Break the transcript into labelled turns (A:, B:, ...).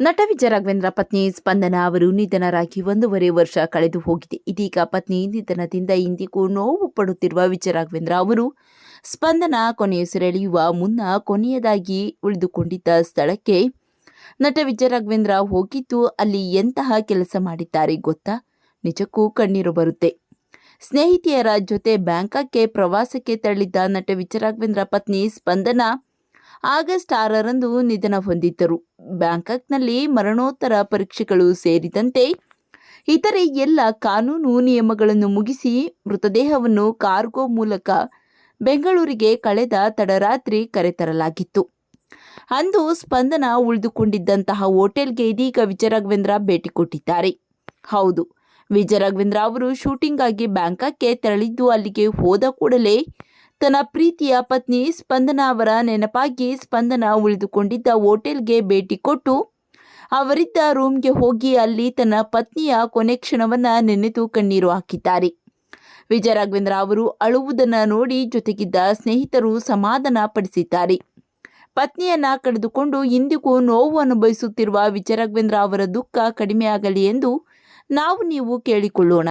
A: ನಟ ವಿಜಯ ರಾಘವೇಂದ್ರ ಪತ್ನಿ ಸ್ಪಂದನ ಅವರು ನಿಧನರಾಗಿ ಒಂದೂವರೆ ವರ್ಷ ಕಳೆದು ಹೋಗಿದೆ. ಇದೀಗ ಪತ್ನಿ ನಿಧನದಿಂದ ಇಂದಿಗೂ ನೋವು ಪಡುತ್ತಿರುವ ವಿಜಯ ರಾಘವೇಂದ್ರ ಅವರು ಸ್ಪಂದನ ಕೊನೆಯುಸಿರೆಳೆಯುವ ಮುನ್ನ ಕೊನೆಯದಾಗಿ ಉಳಿದುಕೊಂಡಿದ್ದ ಸ್ಥಳಕ್ಕೆ ನಟ ವಿಜಯ ರಾಘವೇಂದ್ರ ಹೋಗಿದ್ದು ಅಲ್ಲಿ ಎಂತಹ ಕೆಲಸ ಮಾಡಿದ್ದಾರೆ ಗೊತ್ತಾ? ನಿಜಕ್ಕೂ ಕಣ್ಣೀರು ಬರುತ್ತೆ. ಸ್ನೇಹಿತೆಯರ ಜೊತೆ ಬ್ಯಾಂಕಾಕ್ಗೆ ಪ್ರವಾಸಕ್ಕೆ ತೆರಳಿದ್ದ ನಟ ವಿಜಯ ರಾಘವೇಂದ್ರ ಪತ್ನಿ ಸ್ಪಂದನ ಆಗಸ್ಟ್ ಆರರಂದು ನಿಧನ ಹೊಂದಿದ್ದರು. ಬ್ಯಾಂಕಾಕ್ನಲ್ಲಿ ಮರಣೋತ್ತರ ಪರೀಕ್ಷೆಗಳು ಸೇರಿದಂತೆ ಇತರೆ ಎಲ್ಲ ಕಾನೂನು ನಿಯಮಗಳನ್ನು ಮುಗಿಸಿ ಮೃತದೇಹವನ್ನು ಕಾರ್ಗೋ ಮೂಲಕ ಬೆಂಗಳೂರಿಗೆ ಕಳೆದ ತಡರಾತ್ರಿ ಕರೆತರಲಾಗಿತ್ತು. ಅಂದು ಸ್ಪಂದನ ಉಳಿದುಕೊಂಡಿದ್ದಂತಹ ಹೋಟೆಲ್ಗೆ ಇದೀಗ ವಿಜಯರಾಘವೇಂದ್ರ ಭೇಟಿ ಕೊಟ್ಟಿದ್ದಾರೆ. ಹೌದು, ವಿಜಯರಾಘವೇಂದ್ರ ಅವರು ಶೂಟಿಂಗ್ ಆಗಿ ಬ್ಯಾಂಕಾಕ್ಗೆ ತೆರಳಿದ್ದು ಅಲ್ಲಿಗೆ ಹೋದ ಕೂಡಲೇ ತನ್ನ ಪ್ರೀತಿಯ ಪತ್ನಿ ಸ್ಪಂದನ ಅವರ ನೆನಪಾಗಿ ಸ್ಪಂದನ ಉಳಿದುಕೊಂಡಿದ್ದ ಹೋಟೆಲ್ಗೆ ಭೇಟಿ ಕೊಟ್ಟು, ಅವರಿದ್ದ ರೂಮ್ಗೆ ಹೋಗಿ ಅಲ್ಲಿ ತನ್ನ ಪತ್ನಿಯ ಕೊನೆ ಕ್ಷಣವನ್ನು ನೆನೆದು ಕಣ್ಣೀರು ಹಾಕಿದ್ದಾರೆ. ವಿಜಯ ರಾಘವೇಂದ್ರ ಅವರು ಅಳುವುದನ್ನು ನೋಡಿ ಜೊತೆಗಿದ್ದ ಸ್ನೇಹಿತರು ಸಮಾಧಾನ ಪಡಿಸಿದ್ದಾರೆ. ಪತ್ನಿಯನ್ನ ಕಳೆದುಕೊಂಡು ಇಂದಿಗೂ ನೋವು ಅನುಭವಿಸುತ್ತಿರುವ ವಿಜಯ ರಾಘವೇಂದ್ರ ಅವರ ದುಃಖ ಕಡಿಮೆಯಾಗಲಿ ಎಂದು ನಾವು ನೀವು ಕೇಳಿಕೊಳ್ಳೋಣ.